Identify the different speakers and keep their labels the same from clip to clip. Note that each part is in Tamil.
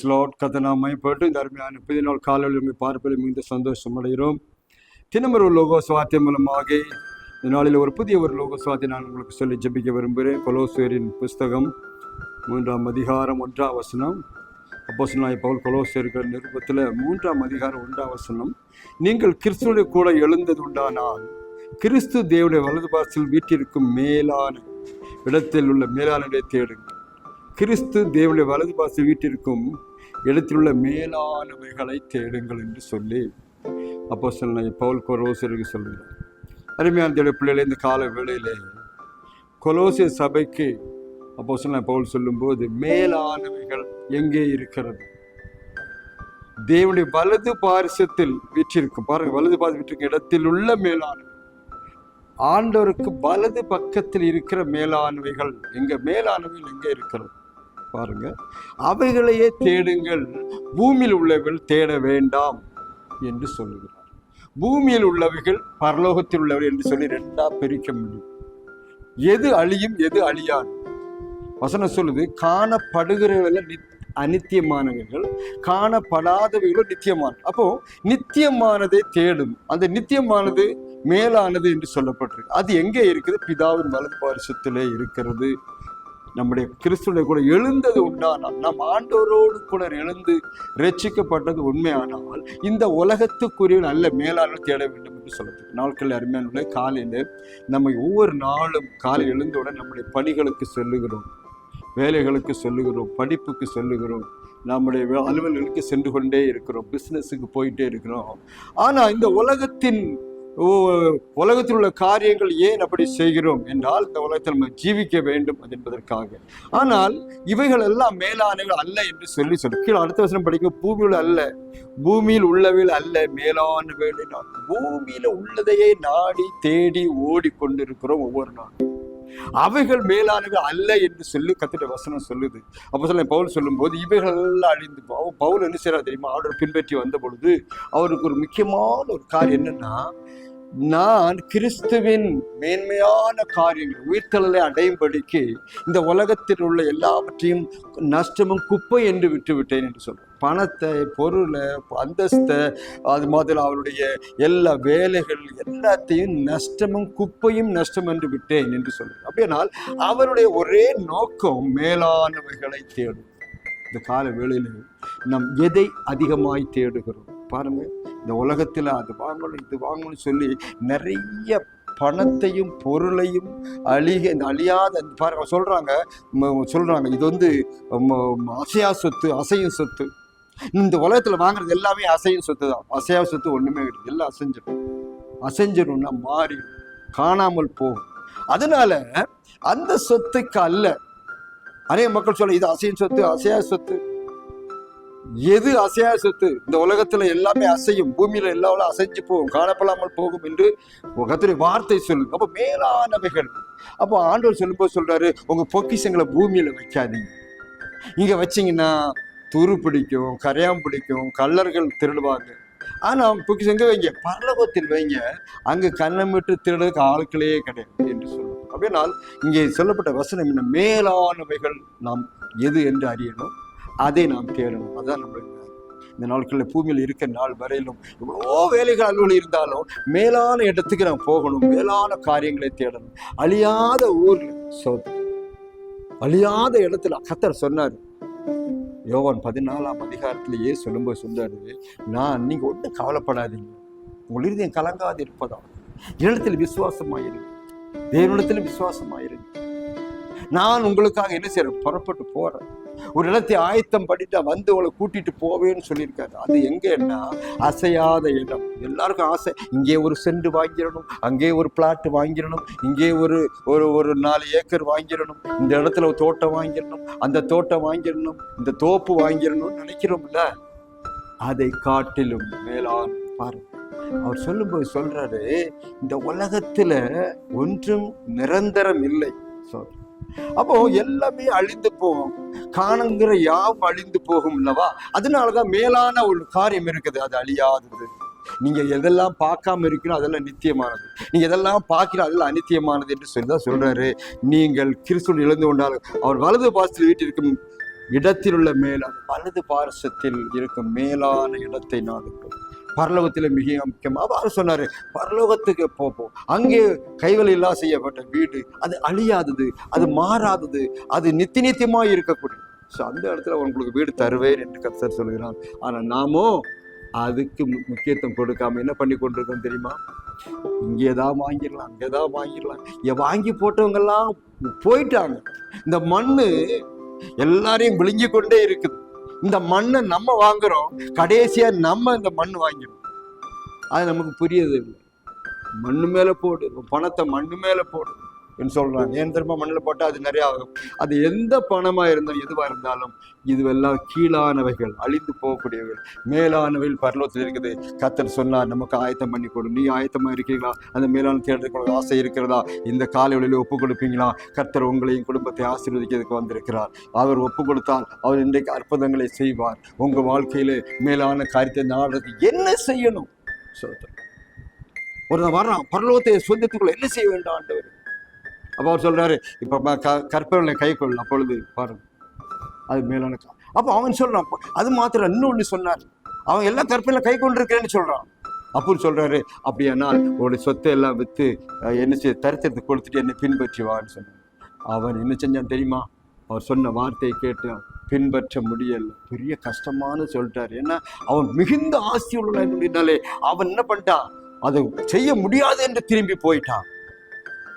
Speaker 1: ஸ்லோட் லார்ட் போட்டு இந்த அருமையான புதிய நாள் காலையில் உண்மை பார்ப்பதில் மிகுந்த சந்தோஷம் அடைகிறோம். தினமொரு லோகோ சுவாத்தியம் மூலமாக இந்த நாளில் ஒரு புதிய ஒரு லோகோ சுவாத்தை நான் உங்களுக்கு சொல்லி ஜெபிக்க விரும்புகிறேன். கொலோசேரின் புஸ்தகம் மூன்றாம் அதிகாரம் ஒன்றாம் வசனம். அப்போ சொன்னாய் இப்போ கொலோசேர்கள் நிருபத்தில் மூன்றாம் அதிகாரம் ஒன்றாம் வசனம். நீங்கள் கிறிஸ்துடைய கூட எழுந்தது உண்டானால் கிறிஸ்து தேவனுடைய வலது பாசத்தில் வீட்டிற்கும் மேலான இடத்தில் உள்ள மேலான இடத்தை தேடுங்கள். கிறிஸ்து தேவனுடைய வலது பாச வீட்டிற்கும் இடத்தில் உள்ள மேலானவைகளை தேடுங்கள் என்று சொல்லி அப்போ சொன்ன பவுல் கொரோசருக்கு சொல்லுங்கள் அருமையான பிள்ளைகளே இந்த கால வேளையிலே கொலோசிய சபைக்கு அப்போ சொன்ன பவுல் சொல்லும்போது மேலானவைகள் எங்கே இருக்கிறது? தேவனுடைய வலது பாரிசத்தில் வீற்றிருக்கும் பாருங்க வலது பாரிசம் வீட்டிற்கு இடத்தில் உள்ள மேலான ஆண்டவருக்கு வலது பக்கத்தில் இருக்கிற மேலானவைகள் எங்க மேலானவைகள் எங்கே இருக்கிறது? பாருங்க. அவைகளையே தேடுங்கள். பூமியில் உள்ளவைகள் தேட வேண்டாம் என்று சொல்லுகிறார். பூமியில் உள்ளவைகள் பரலோகத்தில் உள்ளவர்கள் என்று சொல்லி ரெண்டா பிரிக்க முடியும். எது அழியும் எது அழியாது. வசனம் சொல்லுது காணப்படுகிறவர்கள் நித் காணப்படாதவைகளும் நித்தியமான அப்போ நித்தியமானதை தேடும். அந்த நித்தியமானது மேலானது என்று சொல்லப்பட்டிருக்கு. அது எங்கே இருக்குது? பிதாவின் வலது பாரிசத்திலே இருக்கிறது. நம்முடைய கிறிஸ்துடைய கூட எழுந்தது உண்டானால் நம் ஆண்டவரோடு கூட எழுந்து ரட்சிக்கப்பட்டது உண்மையானால் இந்த உலகத்துக்குரிய நல்ல மேலாளர் தேட வேண்டும் என்று சொல்லுது. நாட்கள் அருமையான காலையில் நம்ம ஒவ்வொரு நாளும் காலை எழுந்தவுடன் நம்முடைய பணிகளுக்கு செல்லுகிறோம். வேலைகளுக்கு செல்லுகிறோம் படிப்புக்கு செல்லுகிறோம். நம்முடைய அலுவல்களுக்கு சென்று கொண்டே இருக்கிறோம் பிஸ்னஸுக்கு போயிட்டே இருக்கிறோம். ஆனால் இந்த உலகத்தின் உலகத்தில் உள்ள காரியங்கள் ஏன் அப்படி செய்கிறோம் என்றால் இந்த உலகத்தில் நம்ம ஜீவிக்க வேண்டும் என்பதற்காக. ஆனால் இவைகள் எல்லாம் மேலானவைகள் அல்ல என்று சொல்லி சொல்லி கீழே அடுத்த வசனம் படிக்கும் பூமியில் அல்ல பூமியில் உள்ளவைகள் அல்ல மேலானவைகள் நான் பூமியில உள்ளதையே நாடி தேடி ஓடிக்கொண்டிருக்கிறோம் ஒவ்வொரு நாளும். அவைகள் மேலானவை அல்ல என்று சொல்லி கத்திட்ட வசனம் சொல்லுது. அப்போ சொல்ல பவுல் சொல்லும்போது இவைகள் எல்லாம் அழிந்து அவன் பவுல் என்ன செய்யறா தெரியுமா? அவரோட பின்பற்றி வந்த பொழுது அவருக்கு ஒரு முக்கியமான ஒரு காரியம் என்னன்னா நான் கிறிஸ்துவின் மேன்மையான காரியங்கள் உயிர்த்தலை அடையும்படிக்கு இந்த உலகத்தில் உள்ள எல்லாவற்றையும் நஷ்டமும் குப்பை என்று விட்டு விட்டேன் என்று சொல்றேன். பணத்தை பொருளை அந்தஸ்தை அது மாதிரி அவருடைய எல்லா வேலைகள் எல்லாத்தையும் நஷ்டமும் குப்பையும் நஷ்டம் என்று விட்டேன் என்று சொல்றேன். அப்படியானால் அவருடைய ஒரே நோக்கம் மேலானவைகளை தேடும் இந்த கால வேளையில் நாம் எதை அதிகமாய் தேடுகிறோம்? பாருங்கள் இந்த உலகத்தில் அது வாங்கணும் இது வாங்கணும்னு சொல்லி நிறைய பணத்தையும் பொருளையும் அழிக இந்த அழியாத இந்த பாருங்க சொல்கிறாங்க சொல்கிறாங்க இது வந்து அசையா சொத்து அசையும் சொத்து. இந்த உலகத்தில் வாங்குறது எல்லாமே அசையும் சொத்து தான். அசையா சொத்து ஒன்றுமே கிடையாது. எல்லாம் அசைஞ்சிடும். அசைஞ்சிடும்னா மாறிடும் காணாமல் போகும். அதனால அந்த சொத்துக்கு அல்ல. நிறைய மக்கள் சொல்ல இது அசையும் சொத்து அசையா சொத்து. எது அசையா சொத்து? இந்த உலகத்துல எல்லாமே அசையும். பூமியில எல்லாவும் அசைஞ்சு போகும். காணப்படாமல் போகும் என்று கத்துடைய வார்த்தை சொல்லு அப்ப மேலானவைகள். அப்போ ஆண்டவர் சொல்லும்போது சொல்றாரு உங்க பொக்கிஷங்களை பூமியில வைக்காதீங்க. இங்க வச்சீங்கன்னா துரு பிடிக்கும் கரையான் பிடிக்கும் கல்லர்கள் திருடுவாங்க. ஆனா பொக்கிஷம் எங்க வைங்க? பரலோகத்தில் வைங்க. அங்க கண்ணமிட்டு திருடுறதுக்கு ஆட்களே கிடையாது என்று சொல்லுவோம் அப்படின்னால் இங்கே சொல்லப்பட்ட வசனம் என்ன? மேலானவைகள் நாம் எது என்று அறியணும். அதை நாம் தேடணும் அதான் நம்மளுக்கு இந்த நாட்களில் பூமியில் இருக்கிற நாள் வரையிலும் எவ்வளோ வேலைகள் அலுவலி இருந்தாலும் மேலான இடத்துக்கு நாம் போகணும். மேலான காரியங்களை தேடணும். அழியாத ஊரில் சோதனை அழியாத இடத்துல கத்தர் சொன்னார். யோவான் பதினாலாம் அதிகாரத்திலேயே சொல்லும்போது சொன்னாரு நான் நீங்க ஒன்றும் கவலைப்படாதீங்க. உங்கள் இருதயம் கலங்காது இருப்பதா இடத்தில் விசுவாசமாயிருங்க தேவனிடத்தில் விசுவாசமாயிருங்க நான் உங்களுக்காக என்ன செய்கிறேன் புறப்பட்டு போகிறேன் ஒரு இடத்தை ஆயத்தம் பண்ணிட்டு வந்து அவளை கூட்டிட்டு போவேன்னு சொல்லியிருக்காரு. அது எங்கன்னா அசையாத இடம். எல்லாருக்கும் ஆசை. இங்கே ஒரு செண்டு வாங்கிடணும் அங்கே ஒரு பிளாட் வாங்கிடணும் இங்கே ஒரு ஒரு ஒரு நாலு ஏக்கர் வாங்கிடணும் இந்த இடத்துல ஒரு தோட்டம் வாங்கிடணும் அந்த தோட்டம் வாங்கிடணும் இந்த தோப்பு வாங்கிடணும்னு நினைக்கிறோம்ல? அதை காட்டிலும் மேலான் பாருங்க அவர் சொல்லும்போது சொல்றாரு இந்த உலகத்துல ஒன்றும் நிரந்தரம் இல்லை. சொல்ற அப்போ எல்லாமே அழிந்து போகும். காணுங்கிற யாவும் அழிந்து போகும் இல்லவா அதனாலதான் மேலான ஒரு காரியம் இருக்குது. அது அழியாதது. நீங்க எதெல்லாம் பார்க்காம இருக்கிறோம் அதெல்லாம் நித்தியமானது. நீங்க எதெல்லாம் பார்க்கிறோம் அதெல்லாம் அநித்தியமானது என்று சொல்லி தான் சொல்றாரு. நீங்கள் கிறிஸ்துவன் இழந்து கொண்டால் அவர் வலது பாசத்தில் வீட்டிற்கும் இடத்தில் உள்ள மேலான வலது பாரசத்தில் இருக்கும் மேலான இடத்தை நாடுங்கள். பரலோகத்தில் மிக முக்கியம். அவ்வாறு சொன்னார் பரலோகத்துக்கு போப்போம் அங்கே கைவலில்லா செய்யப்பட்ட வீடு. அது அழியாதது அது மாறாதது அது நித்தி நித்தியமாக இருக்கக்கூடியது ஸோ அந்த இடத்துல உங்களுக்கு வீடு தருவேன் என்று கர்த்தர் சொல்கிறார். ஆனால் நாமோ அதுக்கு முக்கியத்துவம் கொடுக்காம என்ன பண்ணி கொண்டிருக்கோம் தெரியுமா? இங்கே தான் வாங்கிடலாம் அங்கே தான் வாங்கிடலாம். இங்கே வாங்கி போட்டவங்கெல்லாம் போயிட்டாங்க. இந்த மண் எல்லாரையும் விழுங்கி கொண்டே இருக்குது இந்த மண்ணை நம்ம வாங்குறோம். கடைசியா நம்ம இந்த மண் வாங்கிடும் அது நமக்கு புரியது இல்லை. மண்ணு மேல போடு பணத்தை மண்ணு மேல போடு. என்று சொல்றாங்க. ஏன் திரும்ப மண்ணில் போட்டால் அது நிறைய ஆகும். அது எந்த பணமா இருந்தாலும் எதுவா இருந்தாலும் இதுவெல்லாம் கீழானவைகள் அழிந்து போகக்கூடியவைகள். மேலானவைகள் பரலோகத்தில் இருக்குது. கத்தர் சொன்னார் நமக்கு ஆயத்தம் பண்ணி கொடு நீ ஆயத்தமா இருக்கீங்களா? அந்த மேலான தேடுறதுக்கு ஆசை இருக்கிறதா? இந்த காலை வழியில் ஒப்பு கொடுப்பீங்களா? கர்த்தர் உங்களையும் குடும்பத்தை ஆசீர்வதிக்கிறதுக்கு வந்திருக்கிறார். அவர் ஒப்பு கொடுத்தால் அவர் இன்றைக்கு அற்புதங்களை செய்வார். உங்க வாழ்க்கையில மேலான காரியத்தை நாடுறதுக்கு என்ன செய்யணும்? சொல்றார் ஒரு வர்றான். பரலோகத்தை சொந்தத்துக்குள்ள என்ன செய்ய வேண்டாம் ஆண்டவர்? அப்போ அவர் சொல்கிறாரு இப்போ க கற்பனை கை கொள்ளு அப்பொழுது பாருங்க அது மேலான அப்போ அவன் சொல்கிறான் அது மாத்திரம் இன்னொன்று சொன்னார். அவன் எல்லா கற்பனையில கை கொண்டிருக்கிறேன்னு சொல்கிறான் அப்போ சொல்கிறாரு அப்படியானால் உன்னுடைய சொத்தை எல்லாம் விற்று என்ன செய்ய தரித்திரத்தை கொடுத்துட்டு என்னை பின்பற்றி வான்னு சொன்னான் அவன் என்ன செஞ்சான் தெரியுமா? அவர் சொன்ன வார்த்தையை கேட்டான் பின்பற்ற முடியல. பெரிய கஷ்டமானு சொல்லிட்டாரு. ஏன்னா அவன் மிகுந்த ஆஸ்தி உள்ளனாலே அவன் என்ன பண்ணிட்டான்? அதை செய்ய முடியாது என்று திரும்பி போயிட்டான்.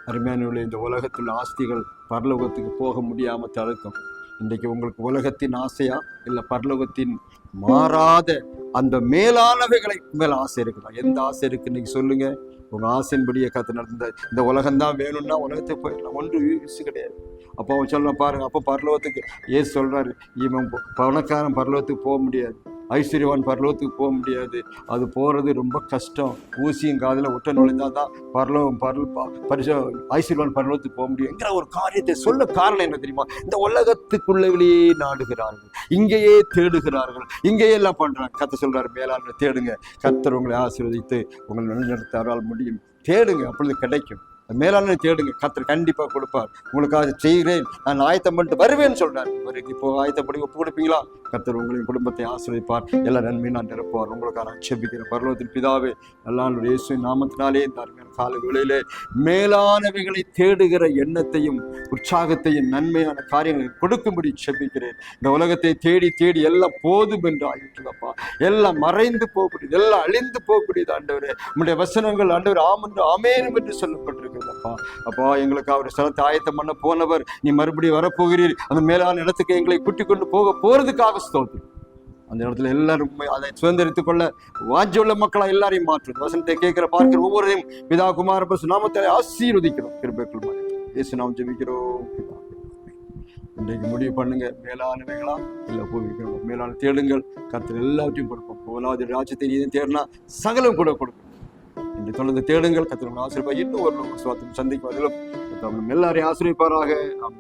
Speaker 1: அருமையான இந்த உலகத்தில் ஆஸ்திகள் பரலோகத்துக்கு போக முடியாமல் தடுக்கும் இன்றைக்கு உங்களுக்கு உலகத்தின் ஆசையா இல்லை பரலோகத்தின் மாறாத அந்த மேலானவைகளை மேல ஆசை இருக்குதா? எந்த ஆசை இருக்கு? இன்னைக்கு சொல்லுங்க. உங்க ஆசையின்படியே கத்து நடந்த இந்த உலகம்தான் வேணும்னா உலகத்துக்கு போயிடலாம். ஒன்று யூஸ் கிடையாது. அப்போ அவன் சொல்ல பாருங்க அப்போ பரலோகத்துக்கு ஏசு சொல்றாரு இவன் பணக்காரன் பரலோகத்துக்கு போக முடியாது. ஐஸ்வர்யவான் பரலோகத்துக்கு போக முடியாது. அது போகிறது ரொம்ப கஷ்டம். ஊசியும் காதில் ஒட்ட நுழைந்தால் தான் பரலோகம் பரல ப- பரிசு ஐஸ்வர்யவான் பரலோகத்துக்கு போக முடியுங்கிற ஒரு காரியத்தை சொல்ல காரணம் என்ன தெரியுமா? இந்த உலகத்துக்குள்ளவிலேயே நாடுகிறார்கள். இங்கேயே தேடுகிறார்கள். இங்கேயே எல்லாம் பண்ணுறாங்க கத்த சொல்கிறார் மேலாண்மை தேடுங்க. கத்தர் உங்களை ஆசீர்வதித்து உங்களை வழிநடத்தாரால் முடியும். தேடுங்க அப்பொழுது கிடைக்கும். மேலாண்மை தேடுங்க. கத்தர் கண்டிப்பாக கொடுப்பார். உங்களுக்காக செய்கிறேன். நான் ஆயத்தம் பண்ணிட்டு வருவேன்னு சொல்கிறார் இவருக்கு இப்போ ஆயத்தப்படி ஒப்பு கொடுப்பீங்களா? கத்தர் உங்களின் குடும்பத்தை ஆசிரியப்பார் எல்லா நன்மையும் நான் நிரப்புவார். உங்களுக்காக நான் செபிக்கிறேன் பரலோகத்தின் பிதாவே நல்லாள் இயேசு நாமத்தினாலே இந்த அருமையான கால வேளையிலே மேலானவைகளை தேடுகிற எண்ணத்தையும் உற்சாகத்தையும் நன்மையான காரியங்களை கொடுக்கும்படி செபிக்கிறேன். இந்த உலகத்தை தேடி தேடி எல்லாம் போதும் என்று ஆகிட்டுதப்பா எல்லாம் மறைந்து போகக்கூடியது எல்லாம் அழிந்து போகக்கூடியது ஆண்டவரே. உங்களுடைய வசனங்கள் ஆண்டவர் ஆமென்று ஆமேனும் என்று சொல்லப்பட்டிருக்கு அப்பா அப்பா எங்களுக்கு அவர் ஸ்தலத்தை ஆயத்தம் பண்ண போனவர். நீ மறுபடியும் வரப்போகிறீர். அந்த மேலான இடத்துக்கு எங்களை கூட்டிக் கொண்டு போக போறதுக்காக ஸ்தோத்திரம். அந்த இடத்துல எல்லாரும் அதை சுதந்திரித்துக் கொள்ள வாஞ்சியுள்ள மக்களா எல்லாரையும் மாற்றும் வசனத்தை கேட்கிற பார்க்கிற ஒவ்வொருவரையும் பிதா குமார பசு நாமத்தை ஆசீர்வதிக்கிறோம். கிருபைக்குள் இயேசு நாம் ஜெபிக்கிறோம். இன்றைக்கு முடிவு பண்ணுங்க. மேலானவைகளா இல்ல போகிறோம் மேலான தேடுங்கள். கருத்தில் எல்லாவற்றையும் கொடுப்போம். போலாவது ராஜ்யத்தை நீதி தேடினா சகலம் கூட கொடுக்கும் இன்று தொடர்ந்து தேடுங்கள். கத்திர ஆசிரியப்பா இன்னும் ஒரு சுவாத்தம் சந்திக்கும் அதிலும் எல்லாரையும் ஆசிரியப்பாராக. நாம்